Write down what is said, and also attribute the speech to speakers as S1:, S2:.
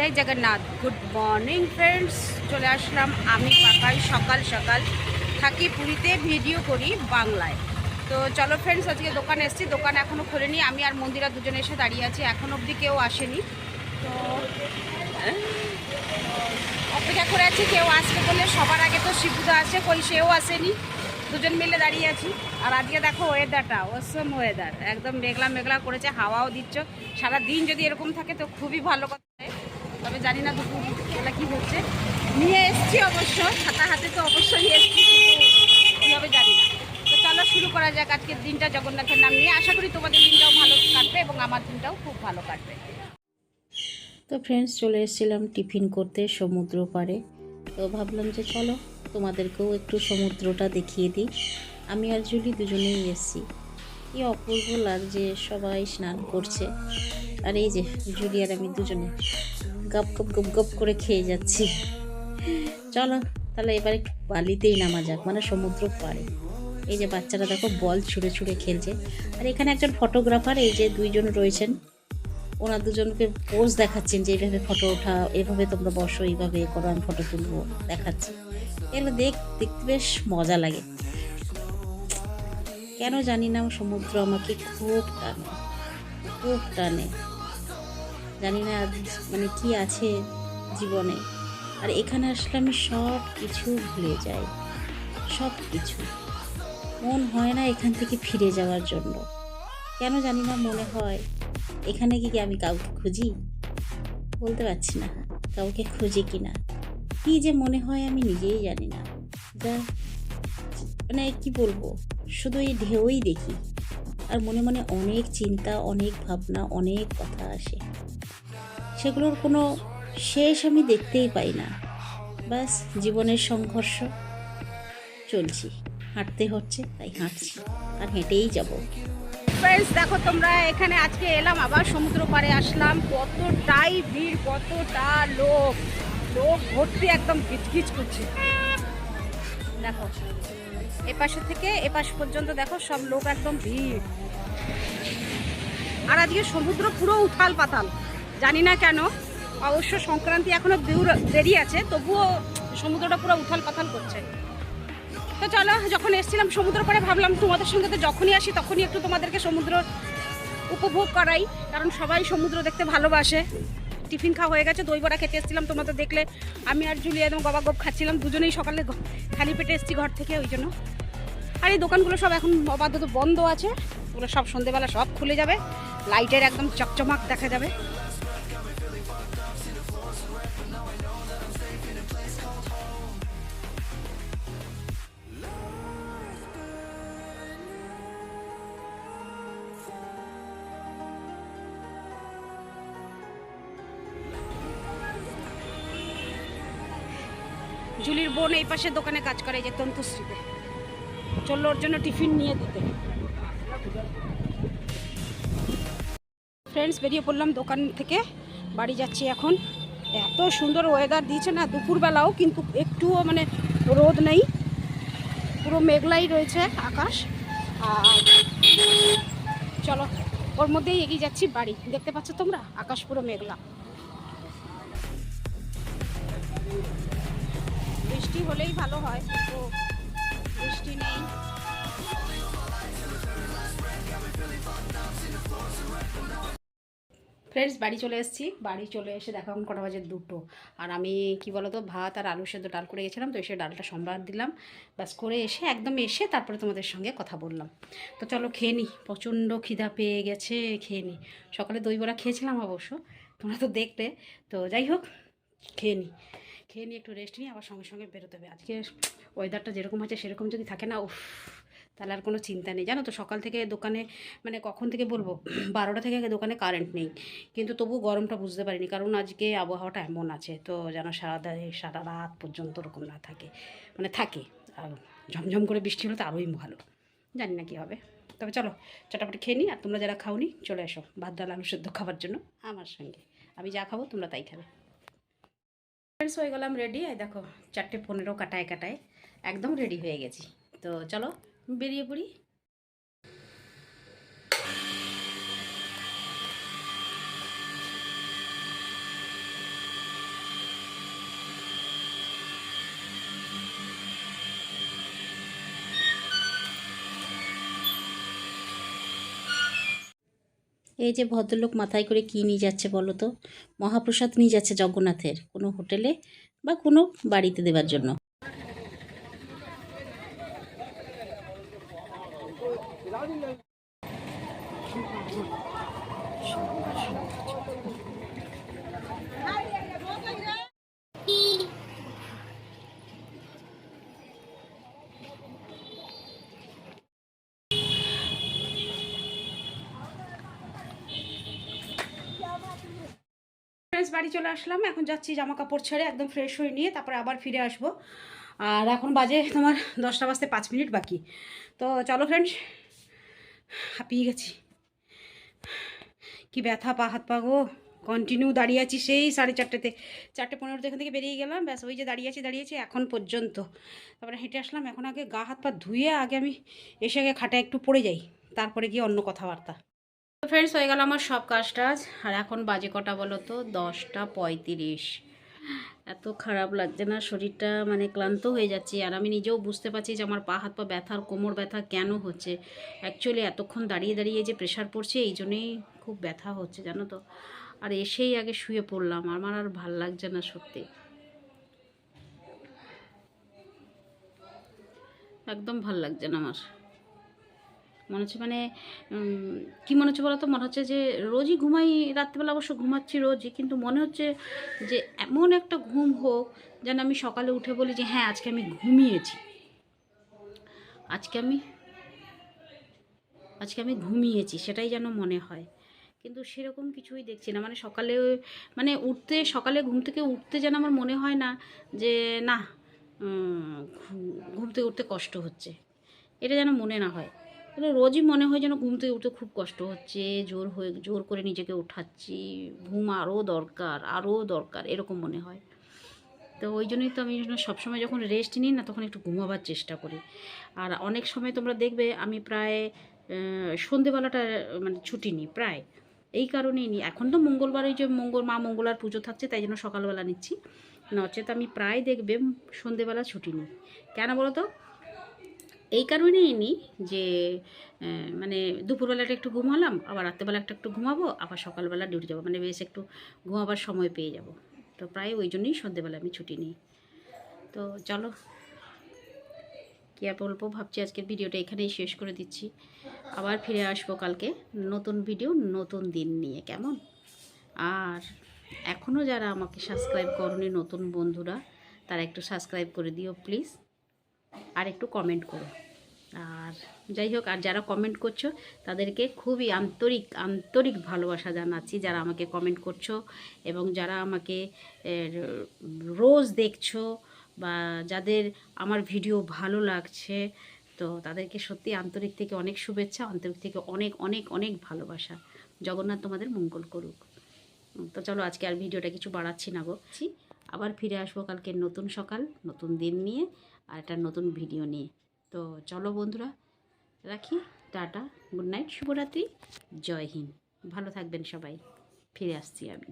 S1: জয় Jagannath good morning friends চলে আসলাম আমি পাকাই সকাল সকাল থাকি পুরীতে ভিডিও করি বাংলায়। তো চলো ফ্রেন্ডস আজকে দোকানে এসেছি। দোকান এখনও খোলেনি। আমি আর মন্দিরা দুজনে এসে দাঁড়িয়ে আছি। এখন অবধি কেউ আসেনি। তো, অপেক্ষা করে আছি কেউ আসবে বলে। সবার আগে তো শিবুদা আসে কই সেও আসেনি। দুজন মিলে দাঁড়িয়ে আছি। আর আজকে দেখো ওয়েদারটা ওসম ওয়েদার একদম মেঘলা মেঘলা করেছে, হাওয়াও দিচ্ছ। সারা দিন যদি এরকম থাকে তো খুবই ভালো কথা। তবে জানি না দুপুর বেলা কী হচ্ছে। নিয়ে এসছি অবশ্য, ছাতা হাতে তো অবশ্যই এসছি কী হবে জানি না। তো চলো শুরু করা যাক আজকের দিনটা, জগন্নাথের নাম নিয়ে। আশা করি তোমাদের দিনটাও ভালো কাটবে এবং আমার দিনটাও খুব ভালো কাটবে।
S2: তো ফ্রেন্ডস চলে এসেছিলাম টিফিন করতে সমুদ্র পাড়ে। তো ভাবলাম যে চলো, তোমাদেরকেও একটু সমুদ্রটা দেখিয়ে দিই। আমি আর জুলি দুজনেই এসেছি। কি অপূর্ব লাগছে, সবাই স্নান করছে। আর এই যে, জুলি আর আমি দুজনে। গপ গপ গপ গপ করে খেয়ে যাচ্ছি। চলো, তাহলে এবার একটু বালিতেই নামা যাক মানে সমুদ্র পাড়ে। এই যে বাচ্চারা দেখো বল ছুঁড়ে ছুঁড়ে খেলছে। আর এখানে একজন ফটোগ্রাফার এই যে দুইজন রয়েছেন ওনার দুজনকে পোজ দেখাচ্ছেন যে এইভাবে ফটো ওঠা এভাবে তোমরা বসো, এইভাবে করো, আমি ফটো তুলবো, দেখাচ্ছি। এগুলো দেখ, দেখতে বেশ মজা লাগে। কেন জানি না, সমুদ্র আমাকে খুব টানে খুব টানে। জানি না মানে কি আছে জীবনে। আর এখানে আসলে আমি সব কিছু ভুলে যাই। সব কিছু। মন হয় না এখান থেকে ফিরে যাওয়ার জন্য। কেন জানি না মনে হয়, এখানে কি আমি কাউকে খুঁজি? বলতে পারছি না, কাউকে খুঁজি কি না? কী যে মনে হয় আমি নিজেই জানি না। যা মানে কি বলব? শুধু এই ঢেউই দেখি। আর মনে মনে অনেক চিন্তা, অনেক ভাবনা, অনেক কথা আসে। সেগুলোর কোনো শেষ আমি দেখতেই পাই না। বাস জীবনের সংঘর্ষ। চলছি। হাঁটতে হচ্ছে, তাই হাঁটছি। আর হেঁটেই যাব।
S1: ফ্রেন্ডস দেখো, তোমরা এখানে আজকে এলাম, আবার সমুদ্র পাড়ে আসলাম। কতটাই ভিড়, কতটা লোক। লোক ভর্তি একদম গিজগিজ করছে। দেখো এপাশে থেকে এপাশ পর্যন্ত দেখো সব লোক একদম ভিড়। আর আজকে সমুদ্র পুরো উথাল পাতাল। জানি না কেন, অবশ্য সংক্রান্তি এখনও দূর আছে, তবুও সমুদ্রটা পুরো উথাল পাতাল করছে। তো চলো, যখন এসেছিলাম সমুদ্র পাড়ে ভাবলাম তোমাদের সঙ্গে তো যখনই আসি তখনই একটু তোমাদেরকে সমুদ্র উপভোগ করাই, কারণ সবাই সমুদ্র দেখতে ভালোবাসে। টিফিন খাওয়া হয়ে গেছে, দই বড়া খেতে এসেছিলাম তোমরা তো দেখলে। আমি আর জুলিয়া একদম গবা গপ খাচ্ছিলাম, দুজনেই সকালে খালি পেটে এসেছি ঘর থেকে, ওই জন্য। আর এই দোকানগুলো সব এখন অবাধ্যত বন্ধ আছে। ওগুলো সব সন্ধেবেলা সব খুলে যাবে। লাইটের একদম চকচমাক দেখা যাবে। জুলির বোন এই পাশে দোকানে কাজ করে যে তন্তুশ্রীতে। চলল ওর জন্য টিফিন নিয়ে দিতে। ফ্রেন্ডস বেরিয়ে পড়লাম দোকান থেকে, বাড়ি যাচ্ছি এখন। এত সুন্দর ওয়েদার দিয়েছে না, দুপুরবেলাও কিন্তু একটুও মানে রোদ নেই। পুরো মেঘলাই রয়েছে আকাশ। আর চলো, ওর মধ্যেই এগিয়ে যাচ্ছি বাড়ি। দেখতে পাচ্ছ তোমরা? আকাশ পুরো মেঘলা। বৃষ্টি হলেই ভালো হয় তো বৃষ্টি ফ্রেন্ডস বাড়ি চলে এসেছি। বাড়ি চলে এসে দেখো এখন কটা বাজে দুটো। আর আমি, কি বলতো, ভাত আর আলু সেদ্ধ ডাল করে গেছিলাম, তো এসে ডালটা সম্বার দিলাম। ব্যাস, করে এসে একদম এসে তারপরে তোমাদের সঙ্গে কথা বললাম। তো চলো খেয়ে নিই প্রচণ্ড খিদা পেয়ে গেছে, খেয়ে নিই সকালে দই বড়া খেয়েছিলাম অবশ্য, তোমরা তো দেখলে। তো যাই হোক, খেয়ে নিই খেয়ে নিয়ে একটু রেস্ট নিয়ে আবার সঙ্গে সঙ্গে বেরোতে হবে। আজকে ওয়েদারটা যেরকম আছে সেরকম যদি থাকে না, উফ, তাহলে আর কোনো চিন্তা নেই। জানো তো, সকাল থেকে দোকানে মানে কখন থেকে বলব, বারোটা থেকে দোকানে কারেন্ট নেই। কিন্তু তবু গরমটা বুঝতে পারিনি, কারণ আজকে আবহাওয়াটা এমন আছে, তো যেন সারা দা- সারা রাত পর্যন্ত ওরকম না থাকে। মানে থাকে, আর ঝমঝম করে বৃষ্টি হলে তো আরোই ভালো। জানি না কী হবে। তবে চলো, চটাপটি খেয়ে নিই, আর তোমরা যারা খাওনি, চলে এসো, ভাত, ডাল, আলু সেদ্ধ খাবার জন্য আমার সঙ্গে। আমি যা খাব, তোমরা তাই খাবে। ফ্রেন্ডস হয়ে গেলাম রেডি এই দেখো, চারটে পনেরো কাটায় কাটায় একদম রেডি হয়ে গেছি। তো চলো, বেরিয়ে পড়ি।
S2: এই যে ভদ্রলোক মাথায় করে কী নিয়ে যাচ্ছে বলো তো? মহাপ্রসাদ নিয়ে যাচ্ছে জগন্নাথের কোনো হোটেলে বা কোনো বাড়িতে দেবার জন্য।
S1: ফ্রেন্ডস বাড়ি চলে আসলাম, এখন যাচ্ছি জামা কাপড় ছেড়ে একদম ফ্রেশ হয়ে নিয়ে তারপরে আবার ফিরে আসব। আর এখন বাজে তোমার দশটা বাজতে পাঁচ মিনিট বাকি। তো চলো ফ্রেন্ডস হাঁপিয়ে গেছি। কি ব্যথা, পা হাত পা গো। কন্টিনিউ দাঁড়িয়ে আছি সেই সাড়ে চারটেতে। চারটে পনেরোতে এখান থেকে বেরিয়ে গেলাম, ব্যাস ওই যে দাঁড়িয়ে আছি দাঁড়িয়ে আছি এখন পর্যন্ত। তারপরে হেঁটে আসলাম, এখন আগে গা হাত পা ধুয়ে আগে আমি এসে আগে খাটায় একটু পড়ে যাই, তারপরে গিয়ে অন্য কথাবার্তা। ফ্রেন্ডস হয়ে গেল আমার সব কাজ টাজ আর এখন বাজে কটা বলো তো? দশটা পঁয়ত্রিশ। এত খারাপ লাগছে না, শরীরটা মানে ক্লান্ত হয়ে যাচ্ছে। আর আমি নিজেও বুঝতে পারছি যে আমার পা হাত পা ব্যথার কোমর ব্যথা কেন হচ্ছে। অ্যাকচুয়ালি এতক্ষণ দাঁড়িয়ে দাঁড়িয়ে যে প্রেশার পড়ছে, এই জন্যেই খুব ব্যথা হচ্ছে, জানো তো। আর এসেই আগে শুয়ে পড়লাম, আমার আর ভালো লাগছে না সত্যি। একদম ভালো লাগছে না আমার। মনে হচ্ছে মানে কি মনে হচ্ছে বলতো? মনে হচ্ছে যে রোজই ঘুমাই, রাত্রিবেলা অবশ্য ঘুমাচ্ছি রোজই, কিন্তু মনে হচ্ছে যে এমন একটা ঘুম হোক যেন আমি সকালে উঠে বলি যে হ্যাঁ আজকে আমি ঘুমিয়েছি। আজকে আমি আজকে আমি ঘুমিয়েছি। সেটাই যেন মনে হয়। কিন্তু সেরকম কিছুই দেখছি না। মানে সকালে মানে উঠতে, সকালে ঘুম থেকে উঠতে যেন আমার মনে হয় না যে, না ঘুম থেকে উঠতে কষ্ট হচ্ছে। এটা যেন মনে না হয়। তাহলে রোজই মনে হয় যেন ঘুম থেকে উঠতে খুব কষ্ট হচ্ছে, জোর হয়ে, জোর করে নিজেকে উঠাচ্ছি, ঘুম আরও দরকার আরও দরকার, এরকম মনে হয়। তো ওই জন্যই তো আমি সবসময় যখন রেস্ট নিই না, তখন একটু ঘুমাবার চেষ্টা করি। আর অনেক সময় তোমরা দেখবে আমি প্রায় সন্ধেবেলাটা মানে ছুটি নিই প্রায়। এই কারণেই নিই। এখন তো মঙ্গলবার ওই যে মঙ্গল, মা মঙ্গলার পুজো থাকছে, তাই জন্য সকালবেলা নিচ্ছি। নচেত আমি প্রায় দেখবে সন্ধেবেলা ছুটি নিই। কেন বলো তো এই কারণেই নিই যে মানে দুপুরবেলাটা একটু ঘুমালাম, আবার রাত্রেবেলা একটা একটু ঘুমাবো, আবার সকালবেলা ডিউটি যাব। মানে বেশ একটু ঘুমাবার সময় পেয়ে যাব। তো প্রায় ওই জন্যই সন্ধেবেলা আমি ছুটি নিই। তো চলো, কী আর বলব, ভাবছি আজকের ভিডিওটা এখানেই শেষ করে দিচ্ছি। আবার ফিরে আসব কালকে নতুন ভিডিও নতুন দিন নিয়ে, কেমন? আর এখনও যারা আমাকে সাবস্ক্রাইব করনি, নতুন বন্ধুরা, তারা একটু সাবস্ক্রাইব করে দিও প্লিজ আর একটু কমেন্ট করো। আর যাই হোক আর যারা কমেন্ট করছ তাদেরকে খুবই আন্তরিক আন্তরিক ভালোবাসা জানাচ্ছি যারা আমাকে কমেন্ট করছ এবং যারা আমাকে রোজ দেখছ বা যাদের আমার ভিডিও ভালো লাগছে তো তাদেরকে সত্যি আন্তরিক থেকে অনেক শুভেচ্ছা আন্তরিক থেকে অনেক অনেক অনেক ভালোবাসা। জগন্নাথ তোমাদের মঙ্গল করুক। তো চলো আজকে আর ভিডিওটা কিছু বাড়াচ্ছি না গোছি আবার ফিরে আসব কালকে নতুন সকাল নতুন দিন নিয়ে। আর একটা নতুন ভিডিও নিয়ে। তো চলো বন্ধুরা, রাখি, টাটা, গুড নাইট, শুভরাত্রি, জয় হিন্দ। ভালো থাকবেন সবাই। ফিরে আসছি আমি।